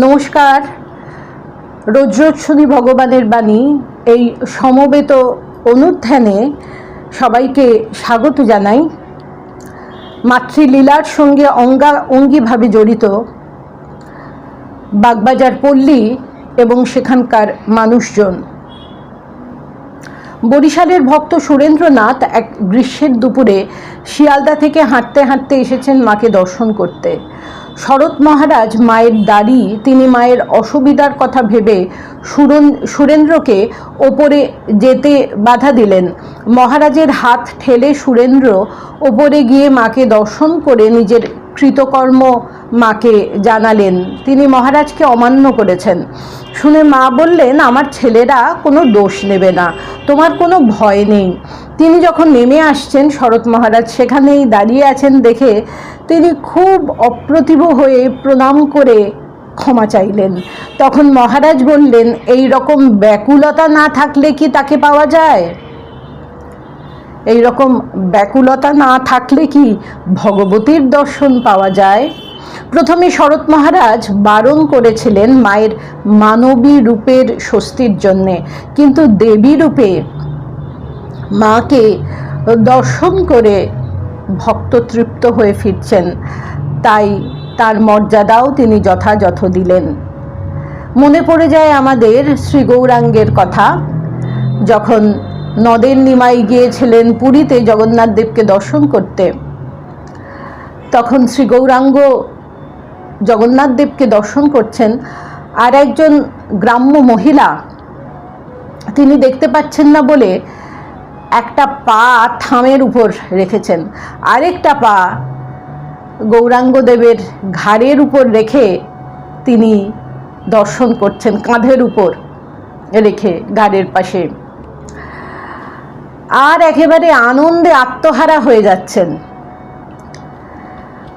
নমস্কার। রোজ ভগবানের বাণী এই সমবেত অনুধ্যানে সবাইকে স্বাগত জানাই। মাতৃলীলার সঙ্গে অঙ্গা অঙ্গিভাবে জড়িত বাগবাজার পল্লী এবং সেখানকার মানুষজন। বরিশালের ভক্ত সুরেন্দ্রনাথ এক গ্রীষ্মের দুপুরে শিয়ালদা থেকে হাঁটতে হাঁটতে এসেছেন মাকে দর্শন করতে। শরৎ মহারাজ মায়ের দাড়ি, তিনি মায়ের অসুবিধার কথা ভেবে সুরন, সুরেন্দ্রকে ওপরে যেতে বাধা দিলেন। মহারাজের হাত ঠেলে সুরেন্দ্র ওপরে গিয়ে মাকে দর্শন করে নিজের কৃতকর্ম মাকে জানালেন। তিনি মহারাজকে অমান্য করেছেন। শুনে মা বললেন, আমার ছেলেরা কোনো দোষ নেবে না, তোমার কোনো ভয় নেই। তিনি যখন নেমে আসছেন শরৎ মহারাজ, সেখানেই দাঁড়িয়ে আছেন দেখে তিনি খুব অপ্রতিভ হয়ে প্রণাম করে ক্ষমা চাইলেন। তখন মহারাজ বললেন এই রকম ব্যাকুলতা না থাকলে কি তাকে পাওয়া যায়? এই রকম ব্যাকুলতা না থাকলে কি ভগবতীর দর্শন পাওয়া যায়? প্রথমে শরৎ মহারাজ বারণ করেছিলেন মায়ের মানবী রূপের স্বস্তির জন্যে। কিন্তু দেবী রূপে মাকে দর্শন করে ভক্ত তৃপ্ত হয়ে ফিরছেন। তাই তার মর্যাদাও তিনি যথাযথ দিলেন। মনে পড়ে যায় আমাদের শ্রী গৌরাঙ্গের কথা, যখন নদের নিমাই গিয়েছিলেন পুরীতে জগন্নাথ দেবকে দর্শন করতে। তখন শ্রী গৌরাঙ্গ জগন্নাথ দেবকে দর্শন করছেন। আর একজন গ্রাম্য মহিলা, তিনি দেখতে পাচ্ছেন না বলে একটা পা থামের উপর রেখেছেন। আরেকটা পা গৌরাঙ্গ দেবের ঘাড়ের উপর রেখে তিনি দর্শন করছেন, কাঁধের উপর রেখে গাড়ির পাশে। আর একেবারে আনন্দে আত্মহারা হয়ে যাচ্ছেন।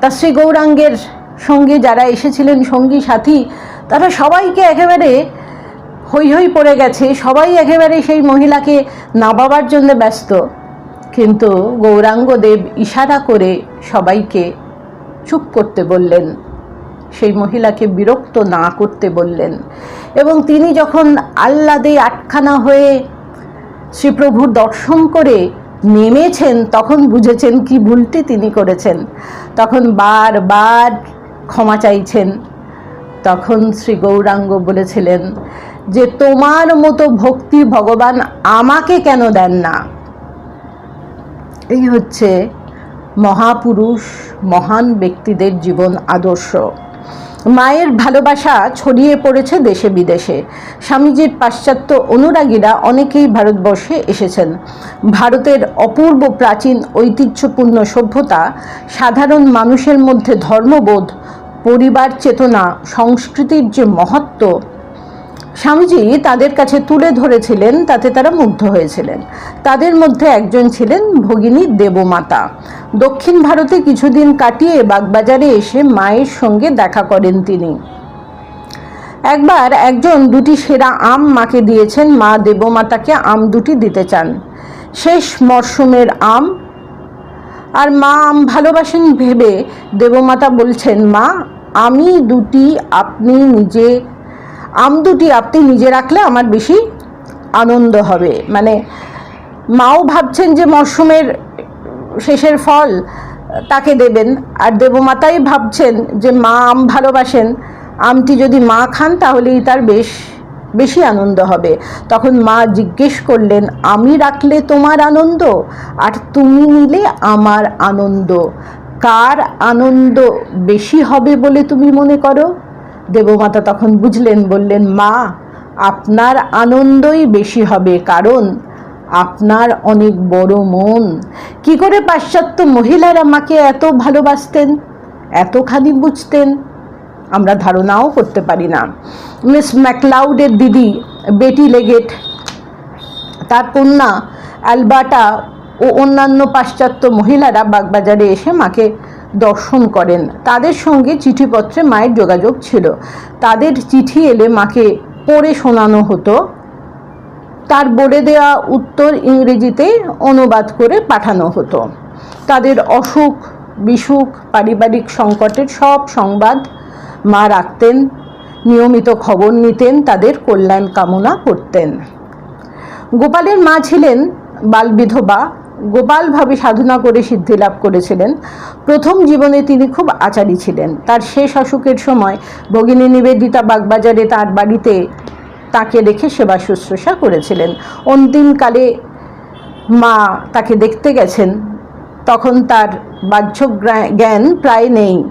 তা শ্রী গৌরাঙ্গের সঙ্গে যারা এসেছিলেন, সঙ্গী সাথী, তারা সবাইকে একেবারে হই হই পড়ে গেছে। সবাই একেবারে সেই মহিলাকে নামাবার জন্য ব্যস্ত। কিন্তু গৌরাঙ্গ দেব ইশারা করে সবাইকে চুপ করতে বললেন। সেই মহিলাকে বিরক্ত না করতে বললেন। এবং তিনি যখন আহ্লাদে আটখানা হয়ে শ্রীপ্রভুর দর্শন করে নেমেছেন, তখন বুঝেছেন কি ভুলটি তিনি করেছেন। তখন বারবার ক্ষমা চাইছেন। তখন শ্রী গৌরাঙ্গ বলেছিলেন যে, তোমার মতো ভক্তি ভগবান আমাকে কেন দেন না? এই হচ্ছে মহাপুরুষ, মহান ব্যক্তিদের জীবন আদর্শ। মায়ের ভালোবাসা ছড়িয়ে পড়েছে দেশে বিদেশে। স্বামীজির পাশ্চাত্য অনুরাগীরা অনেকেই ভারতবর্ষে এসেছেন। ভারতের অপূর্ব প্রাচীন ঐতিহ্যপূর্ণ সভ্যতা, সাধারণ মানুষের মধ্যে ধর্মবোধ, পরিবার চেতনা, সংস্কৃতির যে মহত্ব স্বামীজি তাদের কাছে তুলে ধরেছিলেন, তাতে তারা মুগ্ধ হয়েছিলেন। তাদের মধ্যে একজন ছিলেন ভগিনী দেবমাতা। দক্ষিণ ভারতে কিছুদিন কাটিয়ে বাগবাজারে এসে মায়ের সঙ্গে দেখা করেন তিনি। একবার একজন দুটি সেরা আম মাকে দিয়েছেন, মা দেবমাতাকে আম দুটি দিতে চান। শেষ মরশুমের আম। আর মা আম ভালোবাসেন ভেবে দেবমাতা বলছেন, মা, আমি দুটি, আপনি নিজে আম দুটি আপনি নিজে রাখলে আমার বেশি আনন্দ হবে। মানে মাও ভাবছেন যে মরশুমের শেষের ফল তাকে দেবেন, আর দেবমাতাই ভাবছেন যে মা আম ভালোবাসেন, আমটি যদি মা খান তাহলেই তার বেশ, বেশি আনন্দ হবে। তখন মা জিজ্ঞেস করলেন, আমি রাখলে তোমার আনন্দ? আর তুমি নিলে আমার আনন্দ? কার আনন্দ বেশি হবে বলে তুমি মনে করো? দেবমাতা তখন বুঝলেন, বললেন, মা, আপনার আনন্দই বেশি হবে, কারণ আপনার অনেক বড় মন। কি করে পাশ্চাত্য মহিলারা মাকে এত ভালোবাসতেন, এতখানি বুঝতেন? আমরা ধারণাও করতে পারি না। মিস ম্যাকলাউডের দিদি বেটি লেগেট, তার কন্যা অ্যালবার্টা ও অন্যান্য পাশ্চাত্য মহিলারা বাগবাজারে এসে মাকে দর্শন করেন। তাদের সঙ্গে চিঠিপত্রে মায়ের যোগাযোগ ছিল। তাদের চিঠি এলে মাকে পড়ে শোনানো হতো। তার বলে দেওয়া উত্তর ইংরেজিতে অনুবাদ করে পাঠানো হতো। তাদের অসুখ, বিসুখ, পারিবারিক সংকটের সব সংবাদ মা রাখতেন, নিয়মিত খবর নিতেন, তাদের কল্যাণ কামনা করতেন। গোপালের মা ছিলেন বালবিধবা। গোপালভাবে সাধনা করে সিদ্ধি লাভ করেছিলেন। প্রথম জীবনে তিনি খুব আচারী ছিলেন। তার শেষ অসুখের সময় ভগিনী নিবেদিতা বাগবাজারে তার বাড়িতে তাকে রেখে সেবা শুশ্রূষা করেছিলেন। অন্তিমকালে মা তাকে দেখতে গেছেন। তখন তার বাহ্য জ্ঞান প্রায় নেই।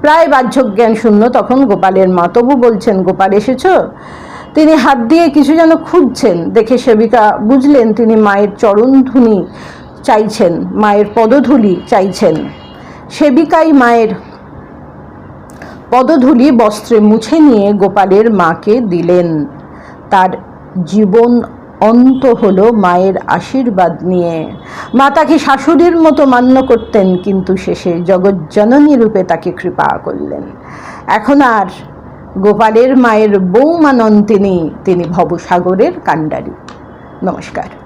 প্রায় বাহ্য জ্ঞান শূন্য তখন গোপালের মা। তবু বলছেন, গোপাল এসেছ? তিনি হাত দিয়ে কিছু যেন খুঁজছেন। দেখে সেবিকা বুঝলেন, তিনি মায়ের চরণধুনি চাইছেন, মায়ের পদধূলি চাইছেন। সেবিকাই মায়ের পদধূলি বস্ত্রে মুছে নিয়ে গোপালের মাকে দিলেন। তার জীবন অন্ত হলো মায়ের আশীর্বাদ নিয়ে। মা তাকে শাশুড়ির মতো মান্য করতেন, কিন্তু শেষে জগজ্জননী রূপে তাকে কৃপা করলেন। এখন আর গোপালের মায়ের বৌমানন্তিনী তিনি ভবসাগরের কাণ্ডারী। নমস্কার।